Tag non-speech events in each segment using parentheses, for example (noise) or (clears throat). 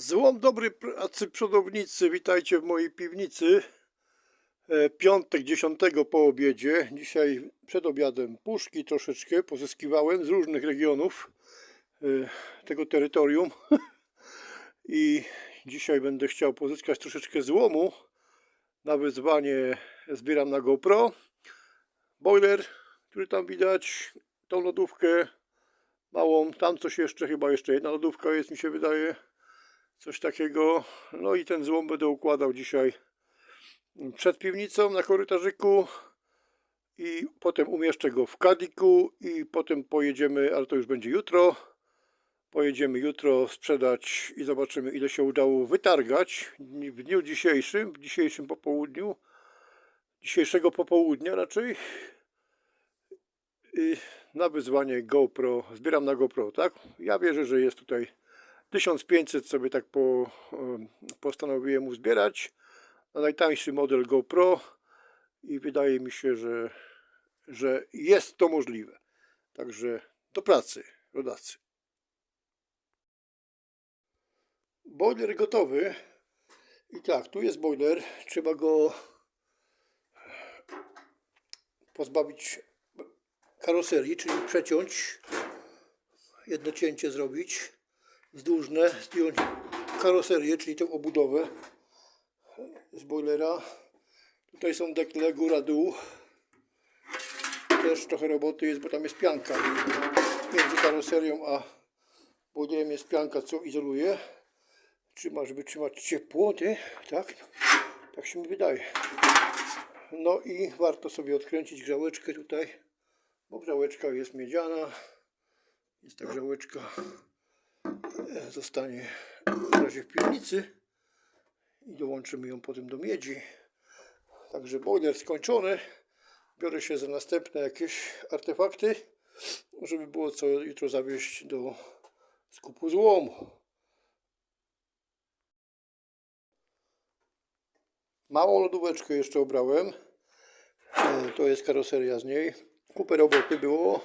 Złom dobry pracy przodownicy, witajcie w mojej piwnicy. E, Piątek 10 po obiedzie. Dzisiaj przed obiadem puszki troszeczkę pozyskiwałem z różnych regionów e, tego terytorium. (laughs) I dzisiaj będę chciał pozyskać troszeczkę złomu. Na wyzwanie zbieram na GoPro. Boiler, który tam widać, tą lodówkę małą, tam coś jeszcze, chyba jeszcze jedna lodówka jest mi się wydaje coś takiego. No i ten złom będę układał dzisiaj przed piwnicą na korytarzyku i potem umieszczę go w kadiku i potem pojedziemy, ale to już będzie jutro. Pojedziemy jutro sprzedać i zobaczymy ile się udało wytargać w dniu dzisiejszym, w dzisiejszym popołudniu, dzisiejszego popołudnia raczej. I na wyzwanie GoPro, zbieram na GoPro, tak? Ja wierzę, że jest tutaj 1500 sobie tak po, em, postanowiłem uzbierać na najtańszy model GoPro i wydaje mi się, że, że jest to możliwe. Także do pracy, rodacy. Boiler gotowy. I tak, tu jest boiler. Trzeba go pozbawić karoserii, czyli przeciąć. Jedno cięcie zrobić wzdłużne, zdjąć karoserię, czyli tą obudowę z boilera. Tutaj są dekle góra-dół. Też trochę roboty jest, bo tam jest pianka. Między karoserią a boilerem jest pianka, co izoluje. Trzyma, żeby trzymać ciepło, tak? Tak się mi wydaje. No i warto sobie odkręcić grzałeczkę tutaj, bo grzałeczka jest miedziana. Jest ta grzałeczka zostanie na razie w piwnicy i dołączymy ją potem do miedzi. Także boiler skończony. Biorę się za następne jakieś artefakty, żeby było co jutro zawieźć do skupu złomu. Małą lodóweczkę jeszcze obrałem. To jest karoseria z niej. Kupę roboty było.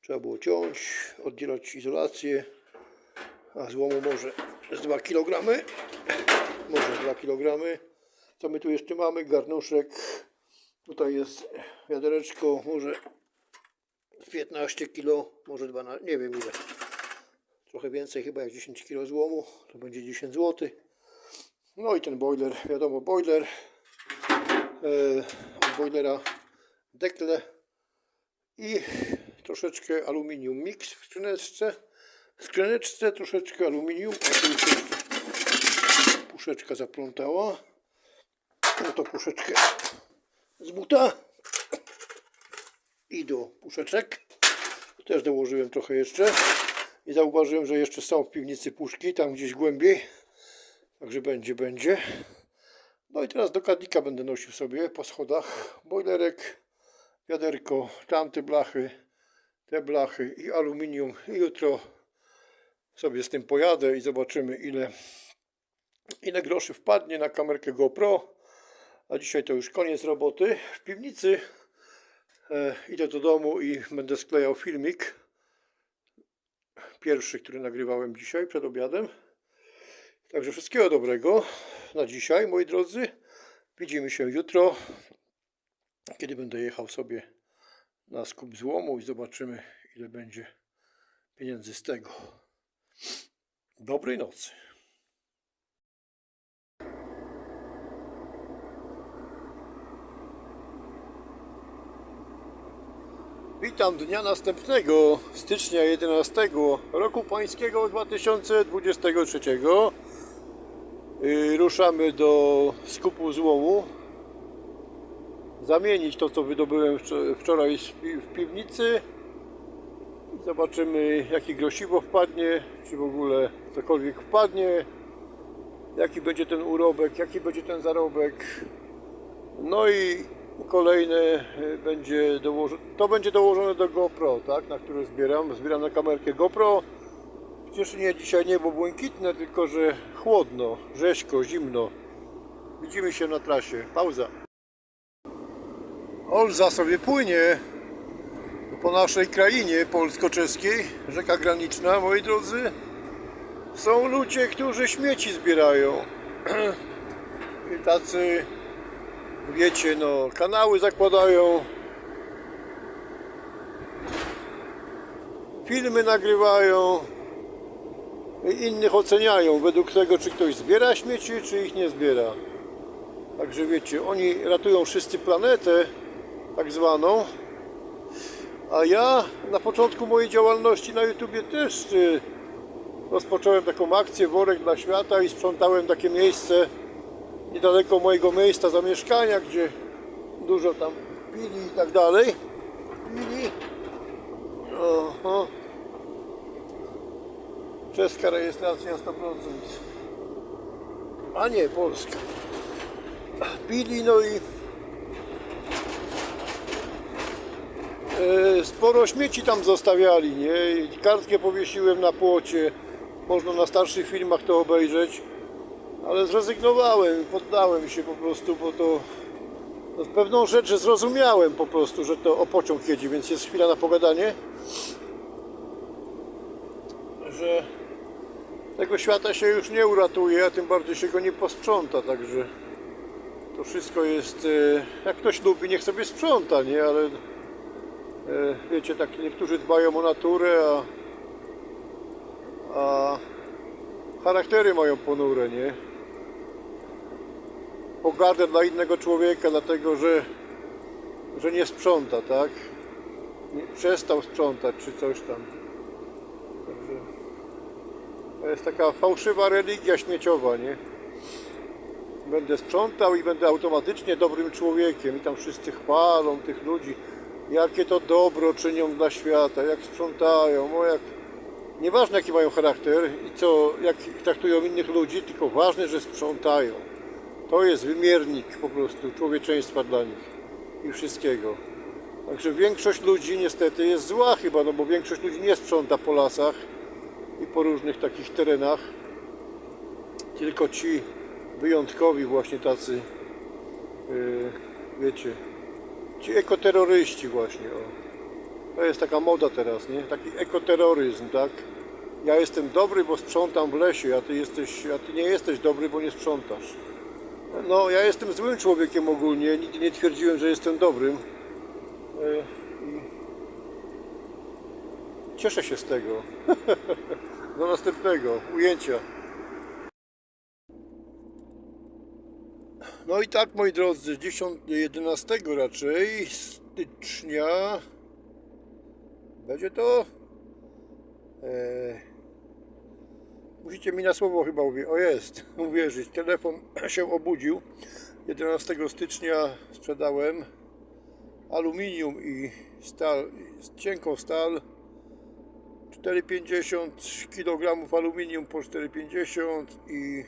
Trzeba było ciąć, oddzielać izolację, a złomu może z 2 kg. Może 2 kg. Co my tu jeszcze mamy? Garnuszek. Tutaj jest wiadereczko, może 15 kg, może 12, nie wiem ile. Trochę więcej, chyba jak 10 kg złomu, to będzie 10 zł. No i ten boiler, wiadomo, boiler. Od boilera dekle i troszeczkę aluminium mix w skrzyneczce. W skrzyneczce troszeczkę aluminium. Puszeczka zaplątała. No to puszeczkę z buta i do puszeczek. Też dołożyłem trochę jeszcze. I zauważyłem, że jeszcze są w piwnicy puszki, tam gdzieś głębiej. Także będzie, będzie. No i teraz do kadika będę nosił sobie po schodach. Bojlerek, wiaderko, tamte blachy, te blachy i aluminium. I jutro sobie z tym pojadę i zobaczymy ile, ile groszy wpadnie na kamerkę GoPro. A dzisiaj to już koniec roboty. W piwnicy e, idę do domu i będę sklejał filmik. Pierwszy, który nagrywałem dzisiaj przed obiadem. Także wszystkiego dobrego na dzisiaj, moi drodzy. Widzimy się jutro, kiedy będę jechał sobie na skup złomu i zobaczymy, ile będzie pieniędzy z tego. Dobrej nocy. Witam dnia następnego, stycznia 11 roku pańskiego 2023. Yy, ruszamy do skupu złomu. Zamienić to, co wydobyłem wczor- wczoraj w piwnicy. Zobaczymy, jaki grosiwo wpadnie, czy w ogóle cokolwiek wpadnie. Jaki będzie ten urobek, jaki będzie ten zarobek. No i kolejne y, będzie dołożone, to będzie dołożone do GoPro, tak, na które zbieram. Zbieram na kamerkę GoPro. Przecież nie dzisiaj niebo błękitne, tylko że chłodno, rzeźko, zimno. Widzimy się na trasie. Pauza. Olza sobie płynie po naszej krainie polsko-czeskiej. Rzeka graniczna, moi drodzy. Są ludzie, którzy śmieci zbierają. (clears throat) I tacy, wiecie, no, kanały zakładają. Filmy nagrywają. I innych oceniają według tego, czy ktoś zbiera śmieci, czy ich nie zbiera. Także wiecie, oni ratują wszyscy planetę, tak zwaną. A ja na początku mojej działalności na YouTubie też y, rozpocząłem taką akcję Worek dla Świata i sprzątałem takie miejsce niedaleko mojego miejsca zamieszkania, gdzie dużo tam pili i tak dalej. Pili. Oho. Czeska rejestracja 100%. A nie, polska. Pili, no i sporo śmieci tam zostawiali, nie? Kartkę powiesiłem na płocie. Można na starszych filmach to obejrzeć. Ale zrezygnowałem, poddałem się po prostu, bo to no, pewną rzecz że zrozumiałem po prostu, że to o pociąg jedzie, więc jest chwila na pogadanie. Że tego świata się już nie uratuje, a tym bardziej się go nie posprząta, także to wszystko jest, e, jak ktoś lubi, niech sobie sprząta, nie, ale e, wiecie, tak niektórzy dbają o naturę, a, a charaktery mają ponure, nie? Pogardę dla innego człowieka, dlatego że, że nie sprząta, tak? Nie, przestał sprzątać, czy coś tam. Także to jest taka fałszywa religia śmieciowa, nie? Będę sprzątał i będę automatycznie dobrym człowiekiem i tam wszyscy chwalą tych ludzi, jakie to dobro czynią dla świata, jak sprzątają, o jak... Nieważne jaki mają charakter i co, jak traktują innych ludzi, tylko ważne, że sprzątają. To jest wymiernik po prostu człowieczeństwa dla nich i wszystkiego. Także większość ludzi niestety jest zła chyba, no bo większość ludzi nie sprząta po lasach i po różnych takich terenach. Tylko ci wyjątkowi właśnie tacy, yy, wiecie, ci ekoterroryści właśnie, o. To jest taka moda teraz, nie? Taki ekoterroryzm, tak? Ja jestem dobry, bo sprzątam w lesie, a ty, jesteś, a ty nie jesteś dobry, bo nie sprzątasz. No, ja jestem złym człowiekiem ogólnie, nigdy nie twierdziłem, że jestem dobrym. I Cieszę się z tego. (laughs) Do następnego ujęcia. No i tak moi drodzy, 10, 11 raczej stycznia będzie to. E, musicie mi na słowo chyba uwierzyć. O jest, (laughs) uwierzyć. Telefon (clears throat) się obudził. 11 stycznia sprzedałem aluminium i stal, cienką stal 4,50 kg aluminium po 4,50 i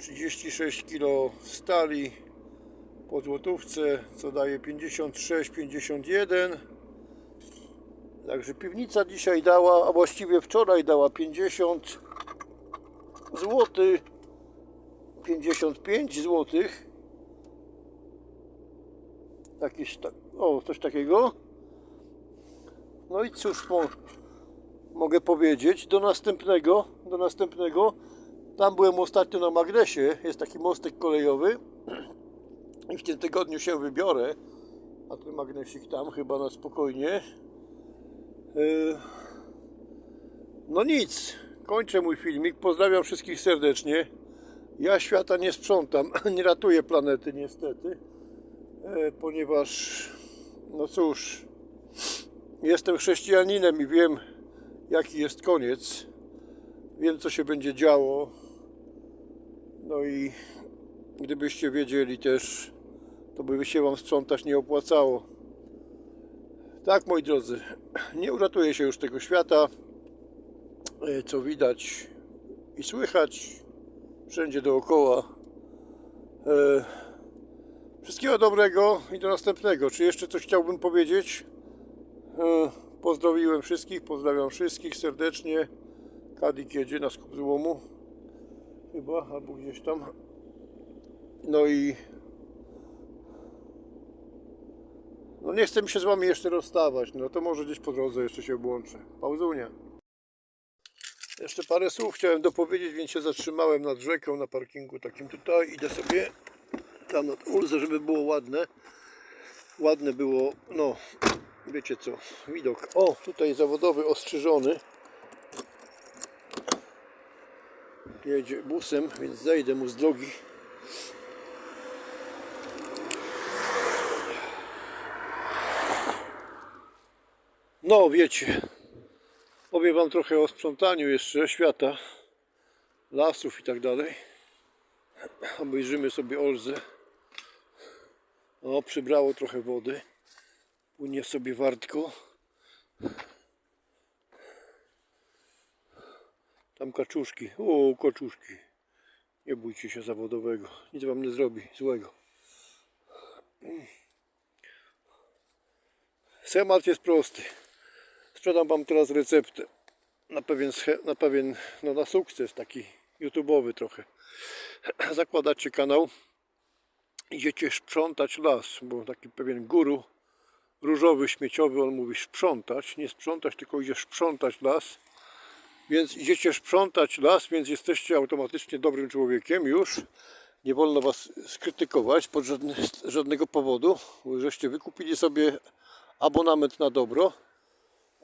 36 kg stali po złotówce, co daje 56,51. Także piwnica dzisiaj dała, a właściwie wczoraj dała 50 zł, 55 zł. Jakieś tak, o, coś takiego. No i cóż mo, mogę powiedzieć, do następnego, do następnego. Tam byłem ostatnio na Magnesie, jest taki mostek kolejowy i w tym tygodniu się wybiorę na ten magnesik tam, chyba na spokojnie. Yy, No nic, kończę mój filmik, pozdrawiam wszystkich serdecznie. Ja świata nie sprzątam, (clears throat) nie ratuję planety niestety, e, ponieważ, no cóż, jestem chrześcijaninem i wiem jaki jest koniec. Wiem co się będzie działo. No i gdybyście wiedzieli też, to by się wam sprzątać nie opłacało. Tak, moi drodzy, nie uratuje się już tego świata, e, co widać i słychać wszędzie dookoła. E, Wszystkiego dobrego i do następnego. Czy jeszcze coś chciałbym powiedzieć? E, Pozdrowiłem wszystkich, pozdrawiam wszystkich serdecznie. Kadik jedzie na skup złomu. Chyba, albo gdzieś tam. No i no nie chcę mi się z wami jeszcze rozstawać. No to może gdzieś po drodze jeszcze się włączę. Pauzunia. Jeszcze parę słów chciałem dopowiedzieć, więc się zatrzymałem nad rzeką na parkingu takim tutaj. Idę sobie tam nad Ulzę, żeby było ładne. Ładne było, no, wiecie co, widok. O, tutaj zawodowy ostrzyżony. Jedzie busem, więc zejdę mu z drogi. No, wiecie, powiem Wam trochę o sprzątaniu jeszcze świata, lasów i tak dalej. Obejrzymy sobie Olzę. O, przybrało trochę wody. Płynie sobie wartko. Tam kaczuszki. O, kaczuszki. Nie bójcie się zawodowego. Nic wam nie zrobi złego. Schemat jest prosty. Sprzedam wam teraz receptę na pewien, na pewien, no na sukces taki YouTube'owy trochę. (clears throat) Zakładacie kanał, idziecie sprzątać las, bo taki pewien guru różowy, śmieciowy, on mówi sprzątać, nie sprzątać, tylko idziesz sprzątać las. Więc idziecie sprzątać las, więc jesteście automatycznie dobrym człowiekiem już. Nie wolno was skrytykować pod żadne, żadnego powodu, żeście wykupili sobie abonament na dobro.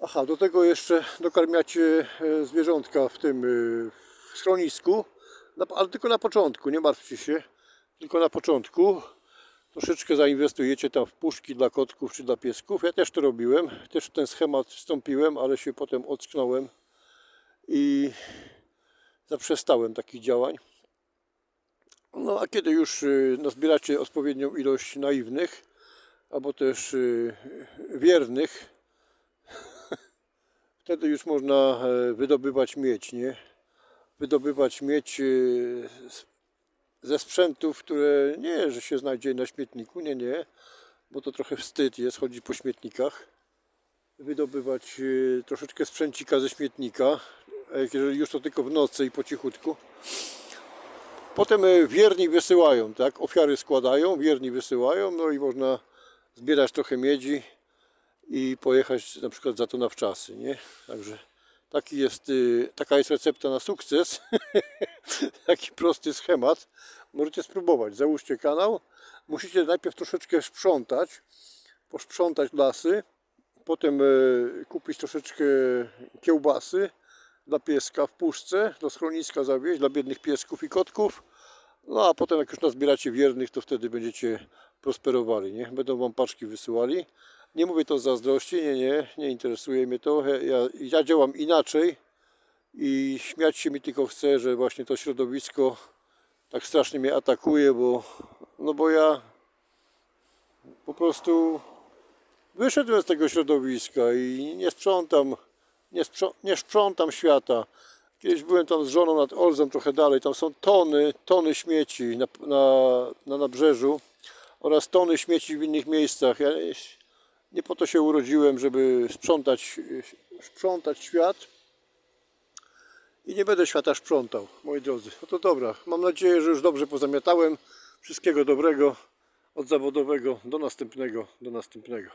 Aha, do tego jeszcze dokarmiacie e, zwierzątka w tym e, w schronisku, ale tylko na początku, nie martwcie się, tylko na początku. Troszeczkę zainwestujecie tam w puszki dla kotków czy dla piesków. Ja też to robiłem, też ten schemat wstąpiłem, ale się potem ocknąłem i zaprzestałem takich działań. No a kiedy już y, nazbieracie odpowiednią ilość naiwnych, albo też y, wiernych, (laughs) wtedy już można e, wydobywać miedź, nie? Wydobywać miedź y, ze sprzętów, które nie, że się znajdzie na śmietniku, nie, nie, bo to trochę wstyd jest chodzić po śmietnikach. Wydobywać troszeczkę sprzęcika ze śmietnika, jeżeli już to tylko w nocy i po cichutku. Potem e, wierni wysyłają, tak? Ofiary składają, wierni wysyłają, no i można zbierać trochę miedzi i pojechać na przykład za to na wczasy, nie? Także taki jest, y, taka jest recepta na sukces. (laughs) taki prosty schemat. Możecie spróbować. Załóżcie kanał. Musicie najpierw troszeczkę sprzątać, posprzątać lasy, potem e, kupić troszeczkę kiełbasy dla pieska w puszce, do schroniska zawieźć, dla biednych piesków i kotków. No a potem jak już nazbieracie wiernych, to wtedy będziecie prosperowali, nie? Będą wam paczki wysyłali. Nie mówię to z zazdrości, nie, nie, nie interesuje mnie to. Ja, ja działam inaczej i śmiać się mi tylko chce, że właśnie to środowisko tak strasznie mnie atakuje, bo no bo ja po prostu wyszedłem z tego środowiska i nie sprzątam, nie, sprząt, nie sprzątam świata. Kiedyś byłem tam z żoną nad Olzą trochę dalej, tam są tony, tony śmieci na, na, na nabrzeżu oraz tony śmieci w innych miejscach. Ja nie po to się urodziłem, żeby sprzątać, sprzątać świat i nie będę świata sprzątał, moi drodzy. No to dobra, mam nadzieję, że już dobrze pozamiatałem. Wszystkiego dobrego od zawodowego do następnego, do następnego.